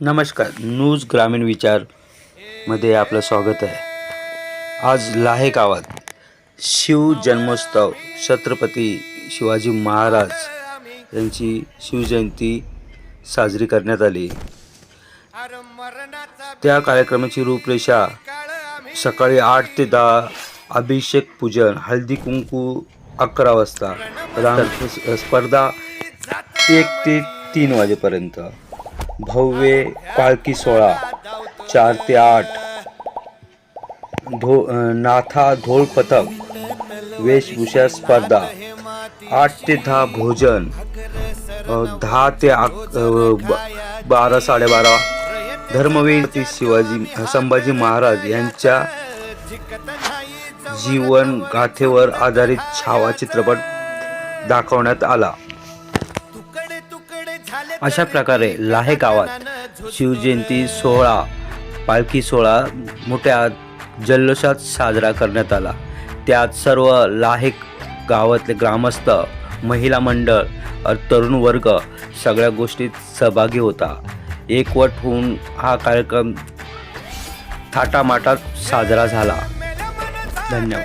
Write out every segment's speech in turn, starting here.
नमस्कार न्यूज ग्रामीण विचारमध्ये आपलं स्वागत आहे. आज लाहे गावात शिव जन्मोत्सव छत्रपती शिवाजी महाराज यांची शिवजयंती साजरी करण्यात आली. त्या कार्यक्रमाची रूपरेषा सकाळी आठ ते दहा अभिषेक पूजन हळदी कुंकू अकरा वाजता. स्पर्धा एक ते तीन वाजेपर्यंत. भव्य पालखी सोहळा चार ते आठ. धो नाथा धोळ पथक वेशभूषा स्पर्धा. आठ ते दहा भोजन दहा ते ब- बारा साडेबारा. धर्मवीर ते शिवाजी संभाजी महाराज यांच्या जीवन गाथेवर आधारित छावा चित्रपट दाखवण्यात आला. अशा प्रकारे लाहे गावात शिवजयंती सोहळा पालखी सोहळा मोठ्या जल्लोषात साजरा करण्यात आला. त्यात सर्व लाहे गावातले ग्रामस्थ महिला मंडळ तरुण वर्ग सगळ्या गोष्टीत सहभागी होता. एकवट होऊन हा कार्यक्रम थाटामाटात साजरा झाला. धन्यवाद.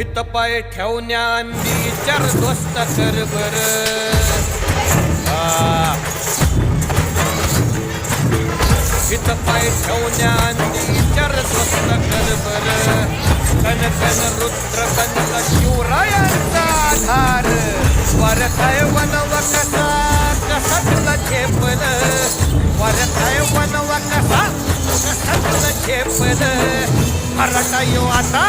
हित पाय ठेवण्या अंदी चार दोस्त कर बर. हित पाय ठेवण्या अंदी चार दोस्त कर बर. कन कन रुद्र कंद शिवरायांचा आधार. वरखाय वनव कसा कसा तुला झेपल वरताय वनव कसा कसा तुला झेपल मराठा यो आता.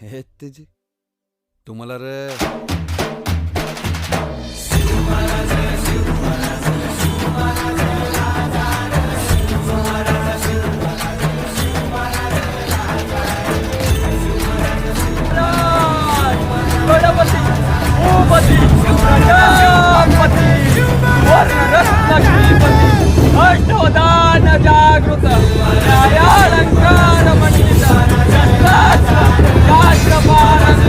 हे त्याची तुम्हाला रे. जागृत न्यायालंकार मंडित రాష్ట్ర భారత